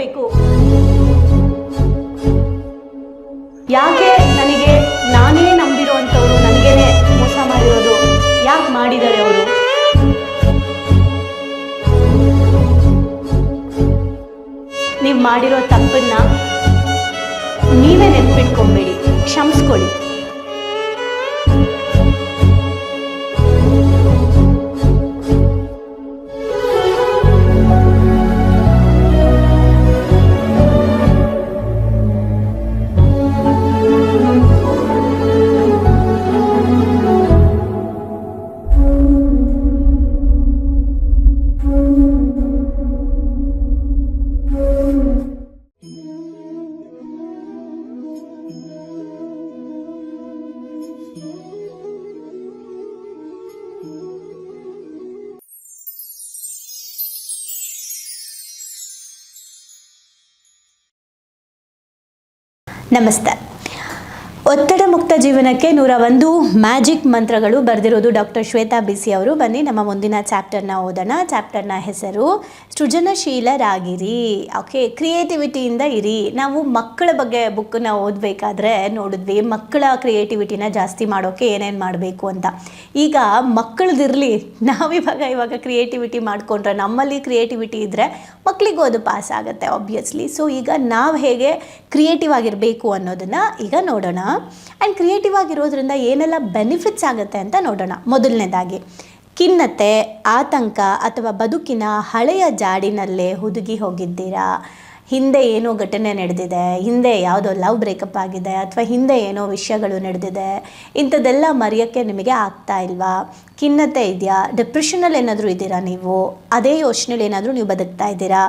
ಬರಬೇಕು ಯಾಕೆ ನನಗೆ ನಾನೇ ನಂಬಿರುವಂಥವ್ರು ನನಗೇನೆ ಮೋಸ ಮಾಡಿರೋದು? ಯಾಕೆ ಮಾಡಿದ್ದಾರೆ ಅವರು? ನೀವು ಮಾಡಿರೋ ತಪ್ಪನ್ನ ನೀವೇ ನೆನ್ಪಿಟ್ಕೊಂಬೇಡಿ. ನಮಸ್ತೆ ಒತ್ತಡ ಮುಕ್ತ ಜೀವನಕ್ಕೆ ನೂರ ಒಂದು ಮ್ಯಾಜಿಕ್ ಮಂತ್ರಗಳು ಬರೆದಿರೋದು ಡಾಕ್ಟರ್ ಶ್ವೇತಾ ಬಿಸಿ ಅವರು. ಬನ್ನಿ, ನಮ್ಮ ಮುಂದಿನ ಚಾಪ್ಟರ್ನ ಓದೋಣ. ಚಾಪ್ಟರ್ನ ಹೆಸರು ಸೃಜನಶೀಲರಾಗಿರಿ ಓಕೆ ಕ್ರಿಯೇಟಿವಿಟಿಯಿಂದ ಇರಿ. ನಾವು ಮಕ್ಕಳ ಬಗ್ಗೆ ಬುಕ್ಕನ್ನ ಓದಬೇಕಾದ್ರೆ ನೋಡಿದ್ವಿ, ಮಕ್ಕಳ ಕ್ರಿಯೇಟಿವಿಟಿನ ಜಾಸ್ತಿ ಮಾಡೋಕ್ಕೆ ಏನೇನು ಮಾಡಬೇಕು ಅಂತ. ಈಗ ಮಕ್ಕಳದಿರಲಿ, ನಾವಿವಾಗ ಇವಾಗ ಕ್ರಿಯೇಟಿವಿಟಿ ಮಾಡಿಕೊಂಡ್ರೆ ನಮ್ಮಲ್ಲಿ ಕ್ರಿಯೇಟಿವಿಟಿ ಇದ್ದರೆ ಮಕ್ಕಳಿಗೂ ಅದು ಪಾಸ್ ಆಗುತ್ತೆ ಆಬ್ವಿಯಸ್ಲಿ ಸೊ ಈಗ ನಾವು ಹೇಗೆ ಕ್ರಿಯೇಟಿವ್ ಆಗಿರಬೇಕು ಅನ್ನೋದನ್ನು ಈಗ ನೋಡೋಣ. ಆ್ಯಂಡ್ ಕ್ರಿಯೇಟಿವ್ ಆಗಿರೋದ್ರಿಂದ ಏನೆಲ್ಲ ಬೆನಿಫಿಟ್ಸ್ ಆಗುತ್ತೆ ಅಂತ ನೋಡೋಣ. ಮೊದಲನೇದಾಗಿ, ಖಿನ್ನತೆ, ಆತಂಕ ಅಥವಾ ಬದುಕಿನ ಹಳೆಯ ಜಾಡಿನಲ್ಲೇ ಹುದುಗಿ ಹೋಗಿದ್ದೀರಾ? ಹಿಂದೆ ಏನೋ ಘಟನೆ ನಡೆದಿದೆ, ಹಿಂದೆ ಯಾವುದೋ ಲವ್ ಬ್ರೇಕಪ್ ಆಗಿದೆ ಅಥವಾ ಹಿಂದೆ ಏನೋ ವಿಷಯಗಳು ನಡೆದಿದೆ, ಇಂಥದ್ದೆಲ್ಲ ಮರೆಯೋಕ್ಕೆ ನಿಮಗೆ ಆಗ್ತಾ ಇಲ್ವಾ? ಖಿನ್ನತೆ ಇದೆಯಾ? ಡಿಪ್ರೆಷನಲ್ಲಿ ಏನಾದರೂ ಇದ್ದೀರಾ ನೀವು? ಅದೇ ಯೋಚನೆಯಲ್ಲಿ ಏನಾದರೂ ನೀವು ಬದುಕ್ತಾ ಇದ್ದೀರಾ?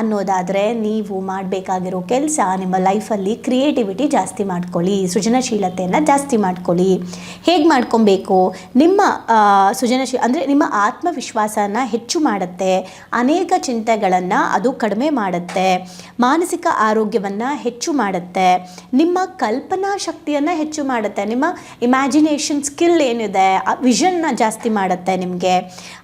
ಅನ್ನೋದಾದರೆ ನೀವು ಮಾಡಬೇಕಾಗಿರೋ ಕೆಲಸ ನಿಮ್ಮ ಲೈಫಲ್ಲಿ ಕ್ರಿಯೇಟಿವಿಟಿ ಜಾಸ್ತಿ ಮಾಡ್ಕೊಳ್ಳಿ, ಸೃಜನಶೀಲತೆಯನ್ನು ಜಾಸ್ತಿ ಮಾಡ್ಕೊಳ್ಳಿ. ಹೇಗೆ ಮಾಡ್ಕೊಬೇಕು? ನಿಮ್ಮ ಸೃಜನಶೀಲ ಅಂದರೆ ನಿಮ್ಮ ಆತ್ಮವಿಶ್ವಾಸನ ಹೆಚ್ಚು ಮಾಡುತ್ತೆ. ಅನೇಕ ಚಿಂತೆಗಳನ್ನು ಅದು ಕಡಿಮೆ ಮಾಡುತ್ತೆ. ಮಾನಸಿಕ ಆರೋಗ್ಯವನ್ನು ಹೆಚ್ಚು ಮಾಡುತ್ತೆ. ನಿಮ್ಮ ಕಲ್ಪನಾ ಶಕ್ತಿಯನ್ನು ಹೆಚ್ಚು ಮಾಡುತ್ತೆ. ನಿಮ್ಮ ಇಮ್ಯಾಜಿನೇಷನ್ ಸ್ಕಿಲ್ ಏನಿದೆ ವಿಷನ್ನ ಜಾಸ್ತಿ ಮಾಡುತ್ತೆ ನಿಮಗೆ.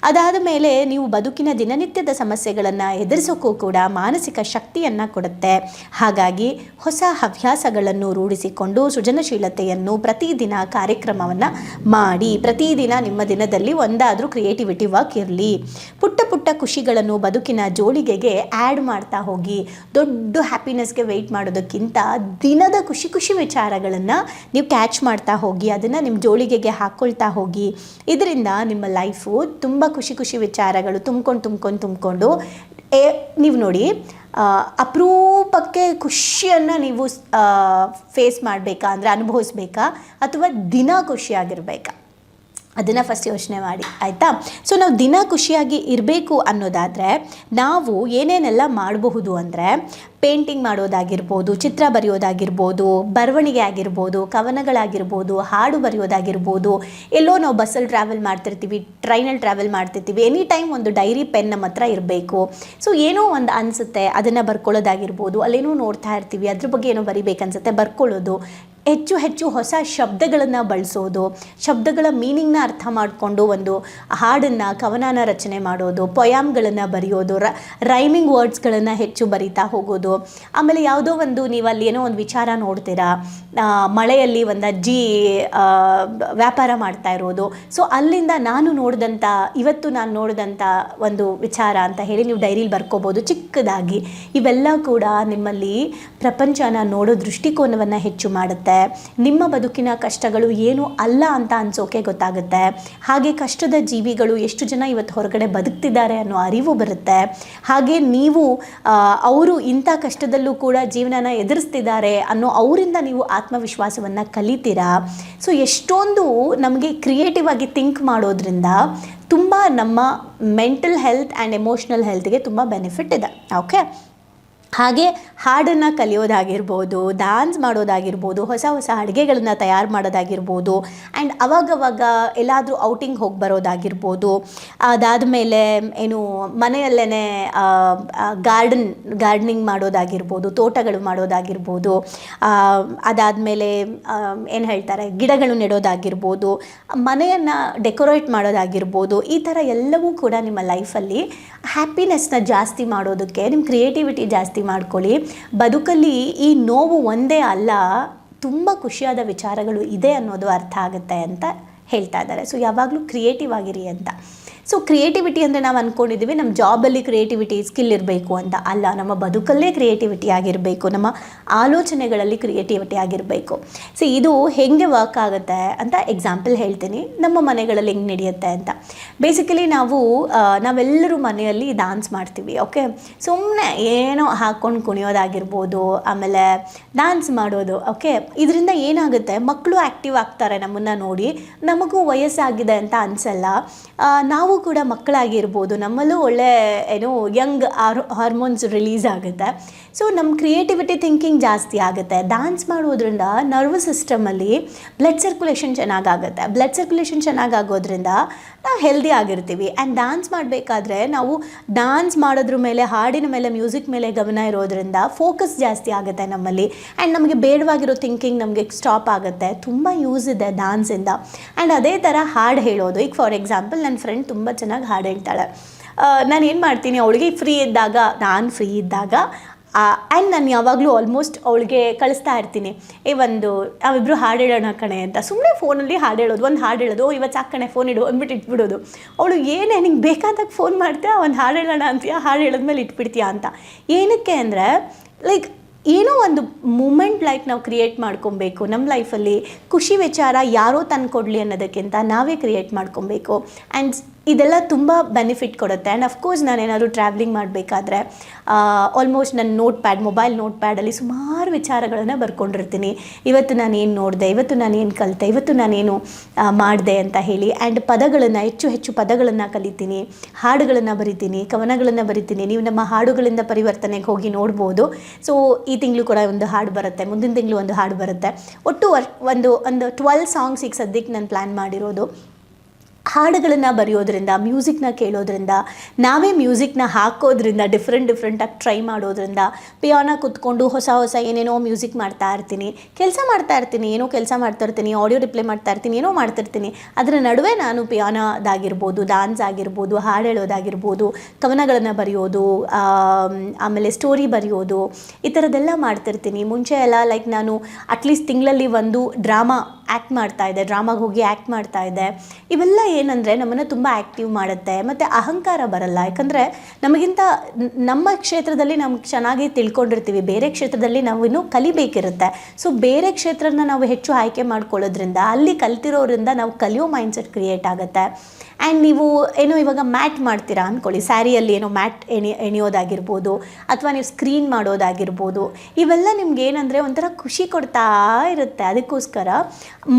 ಅದಾದ ಮೇಲೆ ನೀವು ಬದುಕಿನ ದಿನನಿತ್ಯದ ಸಮಸ್ಯೆಗಳನ್ನು ಎದುರಿಸೋಕ್ಕೂ ಕೂಡ ಮಾನಸಿಕ ಶಕ್ತಿಯನ್ನು ಕೊಡುತ್ತೆ. ಹಾಗಾಗಿ ಹೊಸ ಹವ್ಯಾಸಗಳನ್ನು ರೂಢಿಸಿಕೊಂಡು ಸೃಜನಶೀಲತೆಯನ್ನು ಪ್ರತಿದಿನ ಕಾರ್ಯಕ್ರಮವನ್ನು ಮಾಡಿ, ಪ್ರತಿದಿನ ನಿಮ್ಮ ದಿನದಲ್ಲಿ ಒಂದಾದರೂ ಕ್ರಿಯೇಟಿವಿಟಿ ವರ್ಕ್ ಇರಲಿ. ಪುಟ್ಟ ಪುಟ್ಟ ಖುಷಿಗಳನ್ನು ಬದುಕಿನ ಜೋಳಿಗೆಗೆ ಆ್ಯಡ್ ಮಾಡ್ತಾ ಹೋಗಿ, ದೊಡ್ಡ ಹ್ಯಾಪಿನೆಸ್ಗೆ ವೆಯ್ಟ್ ಮಾಡೋದಕ್ಕಿಂತ ದಿನದ ಖುಷಿ ಖುಷಿ ವಿಚಾರಗಳನ್ನು ನೀವು ಕ್ಯಾಚ್ ಮಾಡ್ತಾ ಹೋಗಿ, ಅದನ್ನು ನಿಮ್ಮ ಜೋಳಿಗೆಗೆ ಹಾಕ್ಕೊಳ್ತಾ ಹೋಗಿ. ಇದರಿಂದ ನಿಮ್ಮ ಲೈಫು ತುಂಬ ಖುಷಿ ಖುಷಿ ವಿಚಾರಗಳು ತುಂಬ್ಕೊಂಡು ತುಂಬ್ಕೊಂಡು ತುಂಬಿಕೊಂಡು, ಏ, ನೀವು ನೋಡಿ ಅಪರೂಪಕ್ಕೆ ಖುಷಿಯನ್ನು ನೀವು ಫೇಸ್ ಮಾಡಬೇಕಾ, ಅಂದರೆ ಅನುಭವಿಸ್ಬೇಕಾ, ಅಥವಾ ದಿನ ಖುಷಿಯಾಗಿರ್ಬೇಕಾ? ಅದನ್ನು ಫಸ್ಟ್ ಯೋಚನೆ ಮಾಡಿ, ಆಯಿತಾ? ಸೊ ನಾವು ದಿನ ಖುಷಿಯಾಗಿ ಇರಬೇಕು ಅನ್ನೋದಾದರೆ, ನಾವು ಏನೇನೆಲ್ಲ ಮಾಡಬಹುದು ಅಂದರೆ ಪೇಂಟಿಂಗ್ ಮಾಡೋದಾಗಿರ್ಬೋದು, ಚಿತ್ರ ಬರೆಯೋದಾಗಿರ್ಬೋದು, ಬರವಣಿಗೆ ಆಗಿರ್ಬೋದು, ಕವನಗಳಾಗಿರ್ಬೋದು, ಹಾಡು ಬರೆಯೋದಾಗಿರ್ಬೋದು, ಎಲ್ಲೋ ನಾವು ಬಸ್ಸಲ್ಲಿ ಟ್ರಾವೆಲ್ ಮಾಡ್ತಿರ್ತೀವಿ ಟ್ರೈನಲ್ಲಿ ಟ್ರಾವೆಲ್ ಮಾಡ್ತಿರ್ತೀವಿ ಎನಿ ಟೈಮ್ ಒಂದು ಡೈರಿ ಪೆನ್ ನಮ್ಮ ಹತ್ರ ಇರಬೇಕು. ಸೊ ಏನೋ ಒಂದು ಅನಿಸುತ್ತೆ, ಅದನ್ನು ಬರ್ಕೊಳ್ಳೋದಾಗಿರ್ಬೋದು, ಅಲ್ಲೇನೋ ನೋಡ್ತಾ ಇರ್ತೀವಿ, ಅದ್ರ ಬಗ್ಗೆ ಏನೋ ಬರಿಬೇಕನ್ಸುತ್ತೆ, ಬರ್ಕೊಳ್ಳೋದು. ಹೆಚ್ಚು ಹೆಚ್ಚು ಹೊಸ ಶಬ್ದಗಳನ್ನು ಬಳಸೋದು, ಶಬ್ದಗಳ ಮೀನಿಂಗ್ನ ಅರ್ಥ ಮಾಡಿಕೊಂಡು ಒಂದು ಹಾಡನ್ನು, ಕವನಾನ ರಚನೆ ಮಾಡೋದು ಪೊಯಾಮ್ಗಳನ್ನು ಬರೆಯೋದು, ರ ರೈಮಿಂಗ್ ವರ್ಡ್ಸ್ಗಳನ್ನು ಹೆಚ್ಚು ಬರಿತಾ ಹೋಗೋದು. ಆಮೇಲೆ ಯಾವುದೋ ಒಂದು ನೀವು ಅಲ್ಲಿ ಏನೋ ಒಂದು ವಿಚಾರ ನೋಡ್ತೀರಾ ಮಳೆಯಲ್ಲಿ ಒಂದು ಅಜ್ಜಿ ವ್ಯಾಪಾರ ಮಾಡ್ತಾ ಇರೋದು. ಸೊ ಅಲ್ಲಿಂದ ನಾನು ನೋಡಿದಂಥ ಇವತ್ತು ನಾನು ನೋಡಿದಂಥ ಒಂದು ವಿಚಾರ ಅಂತ ಹೇಳಿ ನೀವು ಡೈರಿಲಿ ಬರ್ಕೋಬೋದು ಚಿಕ್ಕದಾಗಿ. ಇವೆಲ್ಲ ಕೂಡ ನಿಮ್ಮಲ್ಲಿ ಪ್ರಪಂಚನ ನೋಡೋ ದೃಷ್ಟಿಕೋನವನ್ನು ಹೆಚ್ಚು ಮಾಡುತ್ತೆ. ನಿಮ್ಮ ಬದುಕಿನ ಕಷ್ಟಗಳು ಏನು ಅಲ್ಲ ಅಂತ ಅನ್ಸೋಕೆ ಗೊತ್ತಾಗುತ್ತೆ. ಹಾಗೆ ಕಷ್ಟದ ಜೀವಿಗಳು ಎಷ್ಟು ಜನ ಇವತ್ತು ಹೊರಗಡೆ ಬದುಕ್ತಿದ್ದಾರೆ ಅನ್ನೋ ಅರಿವು ಬರುತ್ತೆ. ಹಾಗೆ ನೀವು ಅವರು ಇಂಥ ಕಷ್ಟದಲ್ಲೂ ಕೂಡ ಜೀವನನ ಎದುರಿಸ್ತಿದ್ದಾರೆ ಅನ್ನೋ ಅವರಿಂದ ನೀವು ಆತ್ಮವಿಶ್ವಾಸವನ್ನು ಕಲಿತೀರಾ? ಸೊ, ಎಷ್ಟೊಂದು ನಮಗೆ ಕ್ರಿಯೇಟಿವ್ ಆಗಿ ಥಿಂಕ್ ಮಾಡೋದ್ರಿಂದ ತುಂಬ ನಮ್ಮ ಮೆಂಟಲ್ ಹೆಲ್ತ್ ಆ್ಯಂಡ್ ಎಮೋಷ್ನಲ್ ಹೆಲ್ತ್ಗೆ ತುಂಬ ಬೆನಿಫಿಟ್ ಇದೆ. ಓಕೆ ಹಾಗೆ ಹಾಡನ್ನು ಕಲಿಯೋದಾಗಿರ್ಬೋದು ಡ್ಯಾನ್ಸ್ ಮಾಡೋದಾಗಿರ್ಬೋದು, ಹೊಸ ಹೊಸ ಅಡುಗೆಗಳನ್ನ ತಯಾರು ಮಾಡೋದಾಗಿರ್ಬೋದು ಆ್ಯಂಡ್ ಅವಾಗವಾಗ ಎಲ್ಲಾದರೂ ಔಟಿಂಗ್ ಹೋಗಿ ಬರೋದಾಗಿರ್ಬೋದು. ಅದಾದಮೇಲೆ ಏನು ಮನೆಯಲ್ಲೇ ಗಾರ್ಡನ್ ಗಾರ್ಡನಿಂಗ್ ಮಾಡೋದಾಗಿರ್ಬೋದು, ತೋಟಗಳು ಮಾಡೋದಾಗಿರ್ಬೋದು ಅದಾದಮೇಲೆ ಏನು ಹೇಳ್ತಾರೆ, ಗಿಡಗಳು ನೆಡೋದಾಗಿರ್ಬೋದು, ಮನೆಯನ್ನು ಡೆಕೋರೇಟ್ ಮಾಡೋದಾಗಿರ್ಬೋದು, ಈ ಥರ ಎಲ್ಲವೂ ಕೂಡ ನಿಮ್ಮ ಲೈಫಲ್ಲಿ ಹ್ಯಾಪಿನೆಸ್ನ ಜಾಸ್ತಿ ಮಾಡೋದಕ್ಕೆ ನಿಮ್ಮ ಕ್ರಿಯೇಟಿವಿಟಿ ಜಾಸ್ತಿ ಜಾಸ್ತಿ ಮಾಡ್ಕೊಳ್ಳಿ. ಬದುಕಲ್ಲಿ ಈ ನೋವು ಒಂದೇ ಅಲ್ಲ, ತುಂಬ ಖುಷಿಯಾದ ವಿಚಾರಗಳು ಇದೆ ಅನ್ನೋದು ಅರ್ಥ ಆಗುತ್ತೆ ಅಂತ ಹೇಳ್ತಾ ಇದ್ದಾರೆ. ಸೊ ಯಾವಾಗಲೂ ಕ್ರಿಯೇಟಿವ್ ಆಗಿರಿ ಅಂತ. ಸೊ ಕ್ರಿಯೇಟಿವಿಟಿ ಅಂದರೆ ನಾವು ಅಂದ್ಕೊಂಡಿದ್ದೀವಿ ನಮ್ಮ ಜಾಬಲ್ಲಿ ಕ್ರಿಯೇಟಿವಿಟಿ ಸ್ಕಿಲ್ ಇರಬೇಕು ಅಂತ. ಅಲ್ಲ, ನಮ್ಮ ಬದುಕಲ್ಲೇ ಕ್ರಿಯೇಟಿವಿಟಿ ಆಗಿರಬೇಕು, ನಮ್ಮ ಆಲೋಚನೆಗಳಲ್ಲಿ ಕ್ರಿಯೇಟಿವಿಟಿ ಆಗಿರಬೇಕು. ಸೊ ಇದು ಹೇಗೆ ವರ್ಕ್ ಆಗುತ್ತೆ ಅಂತ ಎಕ್ಸಾಂಪಲ್ ಹೇಳ್ತೀನಿ. ನಮ್ಮ ಮನೆಗಳಲ್ಲಿ ಹೆಂಗೆ ನಡೆಯುತ್ತೆ ಅಂತ. ಬೇಸಿಕಲಿ ನಾವು ನಾವೆಲ್ಲರೂ ಮನೆಯಲ್ಲಿ ಡಾನ್ಸ್ ಮಾಡ್ತೀವಿ ಓಕೆ ಸುಮ್ಮನೆ ಏನೋ ಹಾಕ್ಕೊಂಡು ಕುಣಿಯೋದಾಗಿರ್ಬೋದು, ಆಮೇಲೆ ಡ್ಯಾನ್ಸ್ ಮಾಡೋದು ಓಕೆ ಇದರಿಂದ ಏನಾಗುತ್ತೆ ಮಕ್ಕಳು ಆ್ಯಕ್ಟಿವ್ ಆಗ್ತಾರೆ ನಮ್ಮನ್ನು ನೋಡಿ, ನಮಗೂ ವಯಸ್ಸಾಗಿದೆ ಅಂತ ಅನಿಸಲ್ಲ. ನಾವು ಕೂಡ ಮಕ್ಕಳಾಗಿರ್ಬೋದು. ನಮ್ಮಲ್ಲೂ ಒಳ್ಳೆ, ಏನು ಯಂಗ್ ಹಾರ್ಮೋನ್ಸ್ ರಿಲೀಸ್ ಆಗುತ್ತೆ. ಸೊ ನಮ್ಮ ಕ್ರಿಯೇಟಿವಿಟಿ ಥಿಂಕಿಂಗ್ ಜಾಸ್ತಿ ಆಗುತ್ತೆ. ಡ್ಯಾನ್ಸ್ ಮಾಡೋದ್ರಿಂದ ನರ್ವಸ್ ಸಿಸ್ಟಮಲ್ಲಿ ಬ್ಲಡ್ ಸರ್ಕ್ಯುಲೇಷನ್ ಚೆನ್ನಾಗಾಗುತ್ತೆ. ಬ್ಲಡ್ ಸರ್ಕ್ಯುಲೇಷನ್ ಚೆನ್ನಾಗಾಗೋದ್ರಿಂದ ನಾವು ಹೆಲ್ದಿ ಆಗಿರ್ತೀವಿ. ಆ್ಯಂಡ್ ಡ್ಯಾನ್ಸ್ ಮಾಡಬೇಕಾದ್ರೆ ನಾವು ಡ್ಯಾನ್ಸ್ ಮಾಡೋದ್ರ ಮೇಲೆ, ಹಾಡಿನ ಮೇಲೆ ಮ್ಯೂಸಿಕ್ ಮೇಲೆ ಗಮನ ಇರೋದ್ರಿಂದ ಫೋಕಸ್ ಜಾಸ್ತಿ ಆಗುತ್ತೆ ನಮ್ಮಲ್ಲಿ. ಆ್ಯಂಡ್ ನಮಗೆ ಬೇಡವಾಗಿರೋ ಥಿಂಕಿಂಗ್ ನಮಗೆ ಸ್ಟಾಪ್ ಆಗುತ್ತೆ. ತುಂಬ ಯೂಸ್ ಇದೆ ಡ್ಯಾನ್ಸಿಂದ ಆ್ಯಂಡ್ ಅದೇ ಥರ ಹಾಡು ಹೇಳೋದು. ಈಗ ಫಾರ್ ಎಕ್ಸಾಂಪಲ್ ನನ್ನ ಫ್ರೆಂಡ್ ತುಂಬ ಚೆನ್ನಾಗಿ ಹಾಡು ಹೇಳ್ತಾಳೆ. ನಾನು ಏನು ಮಾಡ್ತೀನಿ ಅವಳಿಗೆ ಫ್ರೀ ಇದ್ದಾಗ ನಾನು ಫ್ರೀ ಇದ್ದಾಗ ಆ್ಯಂಡ್ ನಾನು ಯಾವಾಗಲೂ ಆಲ್ಮೋಸ್ಟ್ ಅವಳಿಗೆ ಕಳಿಸ್ತಾ ಇರ್ತೀನಿ. ಏ ಒಂದು ನಾವಿಬ್ಬರು ಹಾಡು ಹೇಳೋಣ ಕಣೆ ಅಂತ. ಸುಮ್ಮನೆ ಫೋನಲ್ಲಿ ಹಾಡು ಹೇಳೋದು ಒಂದು ಹಾಡು ಹೇಳೋದು "ಓ, ಇವತ್ತು ಸಾಕಣೆ ಫೋನ್ ಇಡು ಅಂದ್ಬಿಟ್ಟು ಇಟ್ಬಿಡೋದು. ಅವಳು ಏನೇ ನಿಂಗೆ ಬೇಕಾದಾಗ ಫೋನ್ ಮಾಡ್ತೀಯ ಒಂದು ಹಾಡು ಹೇಳೋಣ ಅಂತೀಯ ಹಾಡು ಹೇಳೋದ್ಮೇಲೆ ಇಟ್ಬಿಡ್ತೀಯ ಅಂತ. ಏನಕ್ಕೆ ಅಂದರೆ ಲೈಕ್ ಏನೋ ಒಂದು ಮೂಮೆಂಟ್ ಲೈಕ್ ನಾವು ಕ್ರಿಯೇಟ್ ಮಾಡ್ಕೊಬೇಕು. ನಮ್ಮ ಲೈಫಲ್ಲಿ ಖುಷಿ ವಿಚಾರ ಯಾರೋ ತಂದು ಕೊಡಲಿ ಅನ್ನೋದಕ್ಕಿಂತ ನಾವೇ ಕ್ರಿಯೇಟ್ ಮಾಡ್ಕೊಬೇಕು. ಆ್ಯಂಡ್ ಇದೆಲ್ಲ ತುಂಬ ಬೆನಿಫಿಟ್ ಕೊಡುತ್ತೆ. ಆ್ಯಂಡ್ ಅಫ್ಕೋರ್ಸ್ ನಾನೇನಾದರೂ ಟ್ರಾವೆಲಿಂಗ್ ಮಾಡಬೇಕಾದ್ರೆ ಆಲ್ಮೋಸ್ಟ್ ನನ್ನ ನೋಟ್ ಪ್ಯಾಡ್ ಮೊಬೈಲ್ ನೋಟ್ ಪ್ಯಾಡಲ್ಲಿ ಸುಮಾರು ವಿಚಾರಗಳನ್ನು ಬರ್ಕೊಂಡಿರ್ತೀನಿ. ಇವತ್ತು ನಾನು ಏನು ನೋಡಿದೆ, ಇವತ್ತು ನಾನು ಏನು ಕಲಿತೆ, ಇವತ್ತು ನಾನೇನು ಮಾಡಿದೆ ಅಂತ ಹೇಳಿ. ಆ್ಯಂಡ್ ಪದಗಳನ್ನು, ಹೆಚ್ಚು ಹೆಚ್ಚು ಪದಗಳನ್ನು ಕಲಿತೀನಿ. ಹಾಡುಗಳನ್ನು ಬರಿತೀನಿ, ಕವನಗಳನ್ನು ಬರಿತೀನಿ. ನೀವು ನಮ್ಮ ಹಾಡುಗಳಿಂದ ಪರಿವರ್ತನೆಗೆ ಹೋಗಿ ನೋಡ್ಬೋದು. ಸೊ ಈ ತಿಂಗಳು ಕೂಡ ಒಂದು ಹಾಡು ಬರುತ್ತೆ, ಮುಂದಿನ ತಿಂಗಳು ಒಂದು ಹಾಡು ಬರುತ್ತೆ. ಒಟ್ಟು ಒಂದು ಒಂದು ಟ್ವೆಲ್ ಸಾಂಗ್ಸ್ ಈಗ ಸದ್ಯಕ್ಕೆ ನಾನು ಪ್ಲ್ಯಾನ್ ಮಾಡಿರೋದು. ಹಾಡುಗಳನ್ನು ಬರೆಯೋದ್ರಿಂದ ಮ್ಯೂಸಿಕ್ನ ಕೇಳೋದ್ರಿಂದ ನಾವೇ ಮ್ಯೂಸಿಕ್ನ ಹಾಕೋದ್ರಿಂದ ಡಿಫ್ರೆಂಟ್ ಡಿಫ್ರೆಂಟಾಗಿ ಟ್ರೈ ಮಾಡೋದ್ರಿಂದ ಪಿಯಾನ ಕುತ್ಕೊಂಡು ಹೊಸ ಹೊಸ ಏನೇನೋ ಮ್ಯೂಸಿಕ್ ಮಾಡ್ತಾ ಇರ್ತೀನಿ ಕೆಲಸ ಮಾಡ್ತಾ ಇರ್ತೀನಿ ಏನೋ ಕೆಲಸ ಮಾಡ್ತಾ ಇರ್ತೀನಿ ಆಡಿಯೋ ರಿಪ್ಲೇ ಮಾಡ್ತಾ ಇರ್ತೀನಿ ಏನೋ ಮಾಡ್ತಿರ್ತೀನಿ ಅದರ ನಡುವೆ ನಾನು ಪಿಯಾನದಾಗಿರ್ಬೋದು ಡಾನ್ಸ್ ಆಗಿರ್ಬೋದು ಹಾಡು ಹೇಳೋದಾಗಿರ್ಬೋದು ಕವನಗಳನ್ನು ಬರೆಯೋದು ಆಮ್, ಆಮೇಲೆ ಸ್ಟೋರಿ ಬರೆಯೋದು ಈ ಥರದ್ದೆಲ್ಲ ಮಾಡ್ತಿರ್ತೀನಿ. ಮುಂಚೆ ಎಲ್ಲ ಲೈಕ್ ನಾನು ಅಟ್ಲೀಸ್ಟ್ ತಿಂಗಳಲ್ಲಿ ಒಂದು ಡ್ರಾಮಾ ಆ್ಯಕ್ಟ್ ಮಾಡ್ತಾ ಇದೆ ಡ್ರಾಮಾಗೆ ಹೋಗಿ ಆ್ಯಕ್ಟ್ ಮಾಡ್ತಾ ಇದೆ. ಇವೆಲ್ಲ ಏನಂದರೆ ನಮ್ಮನ್ನು ತುಂಬ ಆ್ಯಕ್ಟಿವ್ ಮಾಡುತ್ತೆ. ಮತ್ತು ಅಹಂಕಾರ ಬರಲ್ಲ. ಯಾಕಂದರೆ ನಮಗಿಂತ ನಮ್ಮ ಕ್ಷೇತ್ರದಲ್ಲಿ ನಮ್ಗೆ ಚೆನ್ನಾಗಿ ತಿಳ್ಕೊಂಡಿರ್ತೀವಿ. ಬೇರೆ ಕ್ಷೇತ್ರದಲ್ಲಿ ನಾವು ಇನ್ನೂ ಕಲಿಬೇಕಿರುತ್ತೆ. ಸೊ ಬೇರೆ ಕ್ಷೇತ್ರನ ನಾವು ಹೆಚ್ಚು ಆಯ್ಕೆ ಮಾಡ್ಕೊಳ್ಳೋದ್ರಿಂದ, ಅಲ್ಲಿ ಕಲ್ತಿರೋದ್ರಿಂದ ನಾವು ಕಲಿಯೋ ಮೈಂಡ್ಸೆಟ್ ಕ್ರಿಯೇಟ್ ಆಗುತ್ತೆ. ಆ್ಯಂಡ್ ನೀವು ಏನೋ ಇವಾಗ ಮ್ಯಾಟ್ ಮಾಡ್ತೀರಾ ಅಂದ್ಕೊಳ್ಳಿ ಸ್ಯಾರಿಯಲ್ಲಿ ಏನೋ ಮ್ಯಾಟ್ ಎಣಿ, ಎಣಿಯೋದಾಗಿರ್ಬೋದು, ಅಥವಾ ನೀವು ಸ್ಕ್ರೀನ್ ಮಾಡೋದಾಗಿರ್ಬೋದು, ಇವೆಲ್ಲ ನಿಮ್ಗೆ ಏನಂದರೆ ಒಂಥರ ಖುಷಿ ಕೊಡ್ತಾ ಇರುತ್ತೆ. ಅದಕ್ಕೋಸ್ಕರ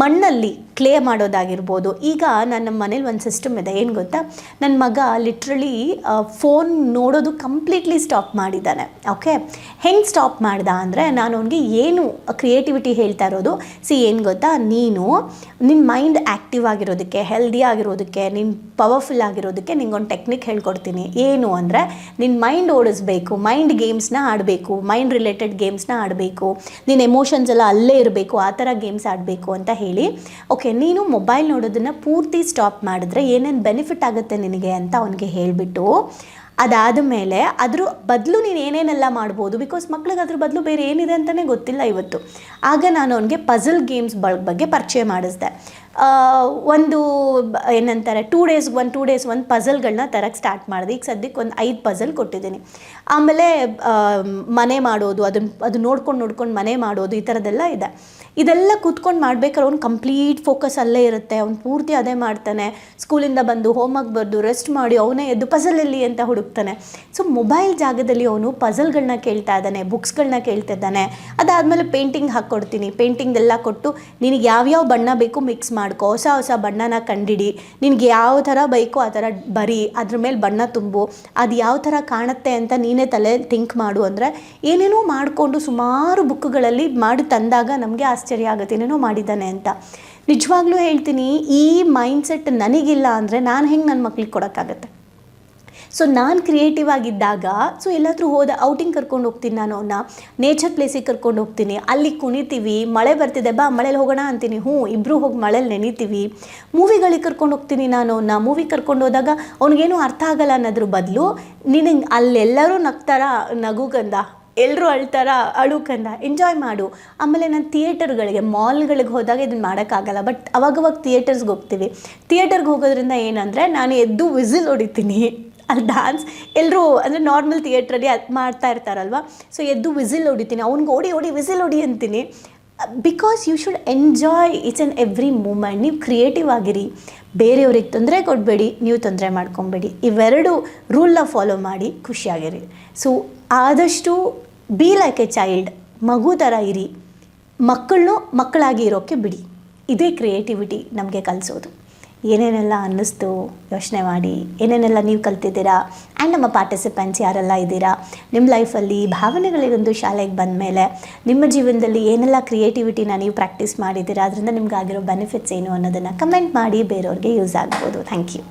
ಮಣ್ಣಲ್ಲಿ ಕ್ಲೇ ಮಾಡೋದಾಗಿರ್ಬೋದು. ಈಗ ನನ್ನ ಮನೇಲಿ ಒಂದು ಸಿಸ್ಟಮ್ ಇದೆ. ಏನು ಗೊತ್ತಾ? ನನ್ನ ಮಗ ಲಿಟ್ರಲಿ ಫೋನ್ ನೋಡೋದು ಕಂಪ್ಲೀಟ್ಲಿ ಸ್ಟಾಪ್ ಮಾಡಿದ್ದಾನೆ. ಓಕೆ? ಹೆಂಗೆ ಸ್ಟಾಪ್ ಮಾಡ್ದ ಅಂದರೆ ನಾನು ಅವನಿಗೆ ಏನು ಕ್ರಿಯೇಟಿವಿಟಿ ಹೇಳ್ತಾ ಇರೋದು. ಸಿ, ಏನು ಗೊತ್ತಾ? ನೀನು ನಿನ್ನ ಮೈಂಡ್ ಆ್ಯಕ್ಟಿವ್ ಆಗಿರೋದಕ್ಕೆ, ಹೆಲ್ದಿ ಆಗಿರೋದಕ್ಕೆ, ನೀನು ಪವರ್ಫುಲ್ ಆಗಿರೋದಕ್ಕೆ ನಿಂಗೊಂದು ಟೆಕ್ನಿಕ್ ಹೇಳ್ಕೊಡ್ತೀನಿ. ಏನು ಅಂದರೆ ನಿನ್ನ ಮೈಂಡ್ ಓಡಿಸ್ಬೇಕು ಮೈಂಡ್ ಗೇಮ್ಸ್ನ ಆಡಬೇಕು ಮೈಂಡ್ ರಿಲೇಟೆಡ್ ಗೇಮ್ಸ್ನ ಆಡಬೇಕು ನಿನ್ನ ಎಮೋಷನ್ಸ್ ಎಲ್ಲ ಅಲ್ಲೇ ಇರಬೇಕು, ಆ ಥರ ಗೇಮ್ಸ್ ಆಡಬೇಕು ಅಂತ ಹೇಳಿ ಓಕೆ ನೀನು ಮೊಬೈಲ್ ನೋಡೋದನ್ನು ಪೂರ್ತಿ ಸ್ಟಾಪ್ ಮಾಡಿದ್ರೆ ಏನೇನು ಬೆನಿಫಿಟ್ ಆಗುತ್ತೆ ನಿನಗೆ ಅಂತ ಅವನಿಗೆ ಹೇಳಿಬಿಟ್ಟು ಅದಾದ ಮೇಲೆ ಅದ್ರ ಬದಲು ನೀನು ಏನೇನೆಲ್ಲ ಮಾಡ್ಬೋದು? ಬಿಕಾಸ್ ಮಕ್ಳಿಗೆ ಅದ್ರ ಬದಲು ಬೇರೆ ಏನಿದೆ ಅಂತಲೇ ಗೊತ್ತಿಲ್ಲ ಇವತ್ತು. ಆಗ ನಾನು ಅವನಿಗೆ ಪಝಲ್ ಗೇಮ್ಸ್ ಬಗ್ಗೆ ಪರಿಚಯ ಮಾಡಿಸ್ದೆ. ಒಂದು ಏನಂತಾರೆ ಟೂ ಡೇಸ್ ಒಂದು ಟೂ ಡೇಸ್ ಒಂದು ಪಝಲ್ಗಳನ್ನ ತರಕ್ಕೆ ಸ್ಟಾರ್ಟ್ ಮಾಡಿದೆ. ಈಗ ಸದ್ಯಕ್ಕೆ ಒಂದು ಐದು ಪಝಲ್ ಕೊಟ್ಟಿದ್ದೀನಿ. ಆಮೇಲೆ ಮನೆ ಮಾಡೋದು ಅದನ್ನ ಅದು ನೋಡ್ಕೊಂಡು ನೋಡ್ಕೊಂಡು ಮನೆ ಮಾಡೋದು ಈ ಥರದ್ದೆಲ್ಲ ಇದೆ. ಇದೆಲ್ಲ ಕೂತ್ಕೊಂಡು ಮಾಡ್ಬೇಕಾದ್ರೆ ಅವ್ನು ಕಂಪ್ಲೀಟ್ ಫೋಕಸ್ ಅಲ್ಲೇ ಇರುತ್ತೆ. ಅವ್ನು ಪೂರ್ತಿ ಅದೇ ಮಾಡ್ತಾನೆ. ಸ್ಕೂಲಿಂದ ಬಂದು ಹೋಮ್ವರ್ಕ್ ಬರೆದು ರೆಸ್ಟ್ ಮಾಡಿ ಅವನೇ ಎದ್ದು ಪಝಲ್ ಎಲ್ಲಿ ಅಂತ ಹುಡುಕ್ತಾನೆ. ಸೊ ಮೊಬೈಲ್ ಜಾಗದಲ್ಲಿ ಅವನು ಪಝಲ್ಗಳನ್ನ ಕೇಳ್ತಾ ಇದ್ದಾನೆ ಬುಕ್ಸ್ಗಳನ್ನ ಕೇಳ್ತಾ ಇದ್ದಾನೆ. ಅದಾದಮೇಲೆ ಪೇಂಟಿಂಗ್ ಹಾಕ್ಕೊಡ್ತೀನಿ ಪೇಂಟಿಂಗ್ ಎಲ್ಲ ಕೊಟ್ಟು ನಿನಗೆ ಯಾವ್ಯಾವ ಬಣ್ಣ ಬೇಕು ಮಿಕ್ಸ್ ಮಾಡ್ಕೊ. ಹೊಸ ಹೊಸ ಬಣ್ಣನ ಕಂಡಿಡಿ. ನಿನಗೆ ಯಾವ ಥರ ಬೇಕು ಆ ಥರ ಬರಿ, ಅದ್ರ ಮೇಲೆ ಬಣ್ಣ ತುಂಬು. ಅದು ಯಾವ ಥರ ಕಾಣುತ್ತೆ ಅಂತ ನೀನೇ ತಲೆ ಥಿಂಕ್ ಮಾಡು. ಅಂದರೆ ಏನೇನೋ ಮಾಡಿಕೊಂಡು ಸುಮಾರು ಬುಕ್ಗಳಲ್ಲಿ ಮಾಡಿ ತಂದಾಗ ನಮಗೆ ಆಶ್ಚರ್ಯ ಆಗುತ್ತೆ, ಏನೇನೋ ಮಾಡಿದ್ದಾನೆ ಅಂತ. ನಿಜವಾಗ್ಲೂ ಹೇಳ್ತೀನಿ, ಈ ಮೈಂಡ್ಸೆಟ್ ನನಗಿಲ್ಲ ಅಂದರೆ ನಾನು ಹೆಂಗೆ ನನ್ನ ಮಕ್ಳಿಗೆ ಕೊಡೋಕ್ಕಾಗತ್ತೆ? ಸೊ ನಾನು ಕ್ರಿಯೇಟಿವ್ ಆಗಿದ್ದಾಗ ಸೊ ಎಲ್ಲಾದರೂ ಹೋದ ಔಟಿಂಗ್ ಕರ್ಕೊಂಡು ಹೋಗ್ತೀನಿ ನಾನು ಅವನ್ನ ನೇಚರ್ ಪ್ಲೇಸಿಗೆ ಕರ್ಕೊಂಡು ಹೋಗ್ತೀನಿ. ಅಲ್ಲಿ ಕುಣಿತೀವಿ, ಮಳೆ ಬರ್ತಿದೆ, ಬಾ, ಮಳೇಲಿ ಹೋಗೋಣ ಅಂತೀನಿ. ಹ್ಞೂ ಇಬ್ಬರು ಹೋಗಿ ಮಳೇಲಿ ನೆನಿತೀವಿ. ಮೂವಿಗಳಿಗೆ ಕರ್ಕೊಂಡು ಹೋಗ್ತೀನಿ ನಾನು ಅವನ್ನ ಮೂವಿ ಕರ್ಕೊಂಡು ಹೋದಾಗ ಅವ್ನಿಗೇನು ಅರ್ಥ ಆಗಲ್ಲ ಅನ್ನೋದ್ರ ಬದಲು, ನಿನಗೆ ಅಲ್ಲೆಲ್ಲರೂ ನಗ್ತಾರ ನಗುಗಂದ ಎಲ್ಲರೂ ಅಳ್ತಾರ ಅಳುಕಂದ ಎಂಜಾಯ್ ಮಾಡು. ಆಮೇಲೆ ನಾನು ಥಿಯೇಟರ್ಗಳಿಗೆ ಮಾಲ್ಗಳಿಗೆ ಹೋದಾಗ ಇದನ್ನು ಮಾಡೋಕ್ಕಾಗಲ್ಲ ಬಟ್ ಅವಾಗವಾಗ ಥಿಯೇಟರ್ಸ್ಗೆ ಹೋಗ್ತೀವಿ. ಥಿಯೇಟರ್ಗೆ ಹೋಗೋದ್ರಿಂದ ಏನಂದರೆ ನಾನು ಎದ್ದು ವಿಸಿಲ್ ಹೊಡಿತೀನಿ. ಅಲ್ಲಿ ಡ್ಯಾನ್ಸ್ ಎಲ್ಲರೂ ಅಂದರೆ ನಾರ್ಮಲ್ ಥಿಯೇಟ್ರಲ್ಲಿ ಅದು ಮಾಡ್ತಾ ಇರ್ತಾರಲ್ವ? ಸೊ ಎದ್ದು ವಿಸಿಲ್ ಹೊಡಿತೀನಿ. ಅವ್ನಿಗೆ ಓಡಿ ಓಡಿ ವಿಸಿಲ್ ಹೊಡಿ ಅಂತೀನಿ. Because you should enjoy it's and every moment ನೀವು ಕ್ರಿಯೇಟಿವ್ ಆಗಿರಿ. ಬೇರೆಯವ್ರಿಗೆ ತೊಂದರೆ ಕೊಡಬೇಡಿ, ನೀವು ತೊಂದರೆ ಮಾಡ್ಕೊಬೇಡಿ. ಇವೆರಡು ರೂಲ್ನ ಫಾಲೋ ಮಾಡಿ ಖುಷಿಯಾಗಿರಿ. ಸೊ ಆದಷ್ಟು ಬಿ ಲೈಕ್ ಎ ಚೈಲ್ಡ್ ಮಗು ಥರ ಇರಿ. ಮಕ್ಕಳನ್ನೂ ಮಕ್ಕಳಾಗಿ ಇರೋಕ್ಕೆ ಬಿಡಿ. ಇದೇ ಕ್ರಿಯೇಟಿವಿಟಿ ನಮಗೆ ಕಲಿಸೋದು. ಏನೇನೆಲ್ಲ ಅನ್ನಿಸ್ತು, ಯೋಚನೆ ಮಾಡಿ, ಏನೇನೆಲ್ಲ ನೀವು ಕಲ್ತಿದ್ದೀರಾ ಆ್ಯಂಡ್ ನಮ್ಮ ಪಾರ್ಟಿಸಿಪೆಂಟ್ಸ್ ಯಾರೆಲ್ಲ ಇದ್ದೀರಾ, ನಿಮ್ಮ ಲೈಫಲ್ಲಿ ಭಾವನೆಗಳಿಗೊಂದು ಶಾಲೆಗೆ ಬಂದ ಮೇಲೆ ನಿಮ್ಮ ಜೀವನದಲ್ಲಿ ಏನೆಲ್ಲ ಕ್ರಿಯೇಟಿವಿಟಿನ ನೀವು ಪ್ರಾಕ್ಟೀಸ್ ಮಾಡಿದ್ದೀರಾ, ಅದರಿಂದ ನಿಮ್ಗೆ ಆಗಿರೋ ಬೆನಿಫಿಟ್ಸ್ ಏನು ಅನ್ನೋದನ್ನು ಕಮೆಂಟ್ ಮಾಡಿ, ಬೇರೆಯವ್ರಿಗೆ ಯೂಸ್ ಆಗ್ಬೋದು. Thank you